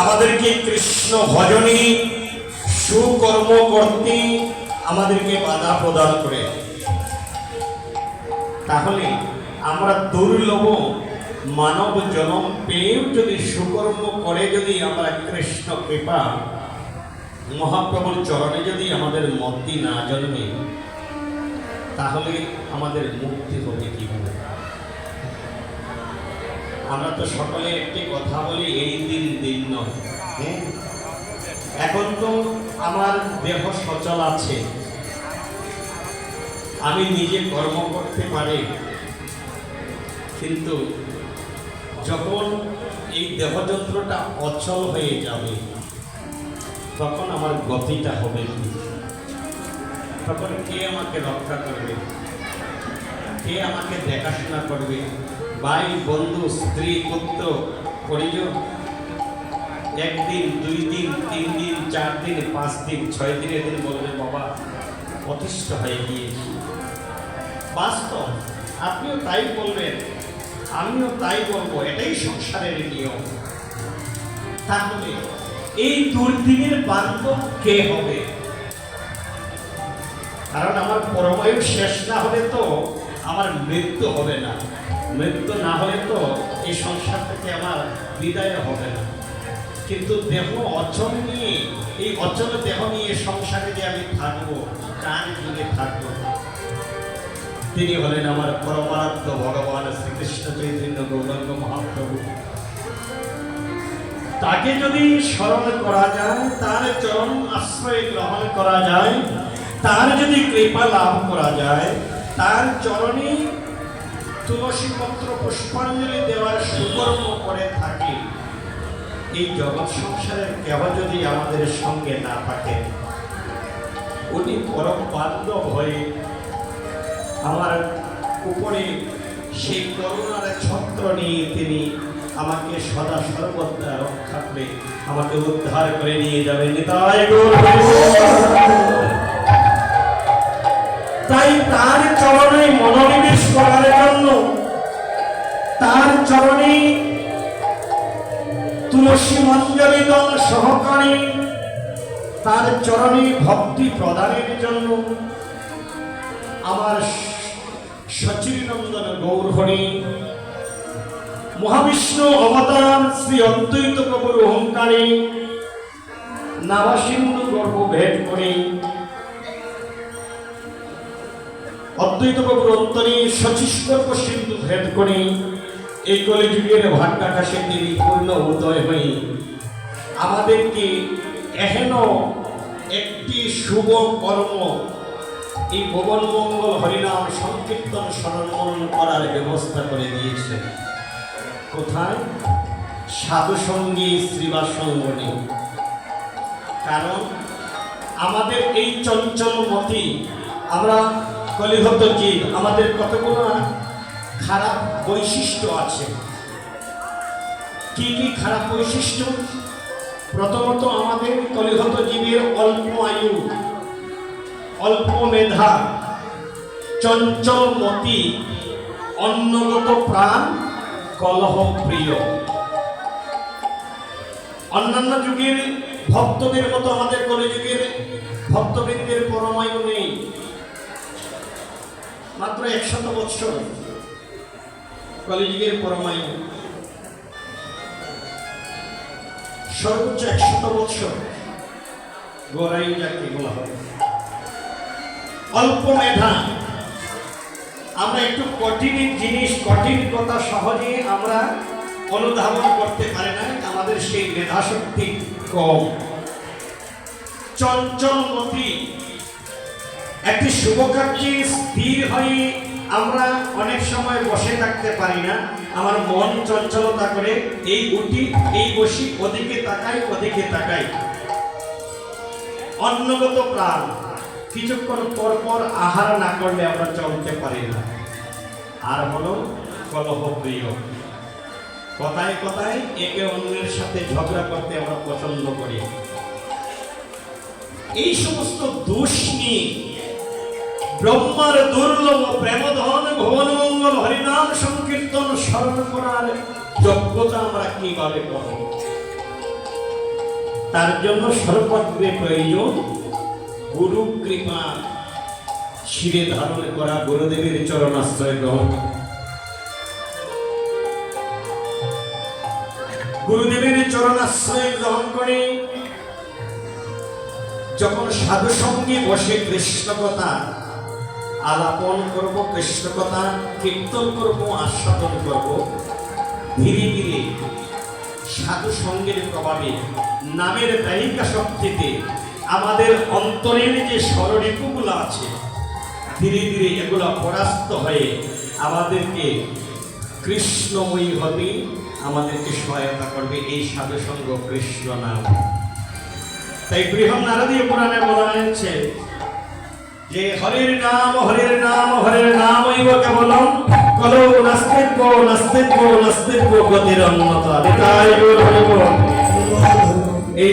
আমাদেরকে কৃষ্ণ ভজনী, সুকর্ম করতে আমাদেরকে বাধা প্রদান করে। তাহলে আমরা দুর্লভ মানব জনম পেয়েও যদি সুকর্ম করে যদি আমরা কৃষ্ণ কৃপা, মহাপ্রভুর চরণে যদি আমাদের মতি না জন্মে, তাহলে আমাদের মুক্তি হবে কীভাবে? আমরা তো সকলে একটি কথা বলি, এই দিন দিন নয়। হ্যাঁ? এখন তো আমার দেহ সচল আছে। আমি নিজে কর্ম করতে পারি। কিন্তু যখন এই দেহযন্ত্রটা অচল হয়ে যাবে, তখন আমার গতিটা হবে তখন কে আমাকে রক্ষা করবে? কে আমাকে দেখাশোনা করবে? ভাই, বন্ধু, স্ত্রী, পুত্র পরিজন একদিন, দুই দিন, তিন দিন, চার দিন, পাঁচ দিন, ছয় দিন বলবে, বাবা, অতিষ্ঠ হয়ে গিয়েছি। বাস্তব, আপনিও তাই বলবেন, আমিও তাই বলব, এটাই সংসারের নিয়ম। তাহলে, এই দুর্দিনের বান্ধব কে হবে? কারণ আমার পরমায়ু শেষ না হলে তো আমার মৃত্যু হবে না। মৃত্যু না হলে তো এই সংসার থেকে আমার বিদায় হবে না। কিন্তু দেহ অচল নিয়ে, এই অচল দেহ নিয়ে সংসারে যে আমি থাকব কার যুগে থাকব তিনি হলেন আমার পরমারাধ্য ভগবান শ্রীকৃষ্ণ চৈতন্য গৌরাঙ্গ মহাপ্রভু। তাকে যদি স্মরণ করা যায়, তার চরণ আশ্রয় গ্রহণ করা যায়, তার যদি কৃপা লাভ করা যায়, তার চরণে তুলসী পত্র পুষ্পাঞ্জলি দেওয়ার সুকর্ম করে থাকি। এই জগৎ সংসারের কেহ যদি আমাদের সঙ্গে না থাকে, উনি পরম বান্ধব হয়ে আমার উপরে সেই করুণার ছত্র নিয়ে তিনি আমাকে সদা সর্বদা রক্ষা করে, আমাকে উদ্ধার করে নিয়ে যাবেন। গৌর তাই তার চরণে মনোনিবেশ করার জন্য তার চরণে তুলসী মঞ্জলি দল সহকারী তার চরণে ভক্তি প্রদানের জন্য আমার সচিনন্দন গৌরহরি, মহাবিষ্ণু অবতার শ্রী অদ্বৈত প্রভুর অহংকারী নাবাসিন্ধু গর্ভ ভেদ করে অদ্বৈত প্রভুর অন্তরে সচিষ্কর্প সিন্ধু ভেদ করে এই কলিযুগের ভাগ্যাকাশে তিনি পূর্ণ উদয় হয়ে। আমাদেরকে এহেন একটি শুভ কর্ম, এই ভুবন মঙ্গল হরিনাম সংকীর্তন স্মরণ করার ব্যবস্থা করে দিয়েছে। কোথায়? সাধু সঙ্গী শ্রীবাস কারণ আমাদের এই চঞ্চল মতি আমরা কলিহত জীব আমাদের কতগুলো খারাপ বৈশিষ্ট্য আছে। কি কি খারাপ বৈশিষ্ট্য? প্রথমত আমাদের কলিহত জীবের অল্প আয়ু, অল্প মেধা, চঞ্চল মতি, অন্নগত প্রাণ কলহ প্রিয় অন্যান্য যুগের ভক্তদের মতো আমাদের কলিযুগের ভক্তবৃন্দের পরমায়ু নেই। মাত্র একশত বৎসর কলিযুগের পরমায়ু। সর্বোচ্চ একশত বৎসর। গোড়াই যাকে বলা হয়। অল্প মেধা। আমরা একটু কঠিন জিনিস কঠিন কথা সহজে আমরা অনুধাবন করতে পারি না আমাদের সেই মেধা শক্তি কম। চঞ্চল মতি একটি শুভ কার্যে স্থির হয়ে আমরা অনেক সময় বসে থাকতে পারি না। আমার মন চঞ্চলতা করে, এই উঠি, এই বসি, ওদিকে তাকাই ওদিকে তাকাই। অন্নগত প্রাণ, কিছুক্ষণ পর পর আহার না করলে আমরা চলতে পারি না। আর হলো কলহ প্রিয় কথায় কথায় একে অন্যের সাথে ঝগড়া করতে আমরা পছন্দ করি। এই সমস্ত দোষ নিয়ে ব্রহ্মার দুর্লভ প্রেমধন ভুবন মঙ্গল হরিনাম সংকীর্তন স্মরণ করার যোগ্যতা আমরা কীভাবে করব তার জন্য সর্বাগ্রে প্রয়োজন গুরু কৃপা শিরে ধারণ করা গুরুদেবের চরণাশ্রয় গ্রহণ। গুরুদেবের চরণাশ্রয় গ্রহণ করে যখন সাধু সঙ্গে বসে কৃষ্ণ কথা আলাপন করব, কৃষ্ণ কথা, কীর্তন করব, আস্বাদন করব। ধীরে ধীরে সাধু সঙ্গের প্রভাবে নামের দায়িকা শক্তিতে আমাদের অন্তরের যে স্বরলিপুগুলো আছে, ধীরে ধীরে এগুলো পরাস্ত হয়ে আমাদেরকে কৃষ্ণময়ী হবে আমাদেরকে সহায়তা করবে এই সাধু সঙ্গ কৃষ্ণ নাম তাই বৃহৎ নারদীয় পুরাণে বলা হয়েছে যে হরির নাম হরির নাম হরির নাম ইব কেবলম। কলো নাস্তিত্ব নাস্তিত্ব নাস্তিত্ব গতির অন্যতা এই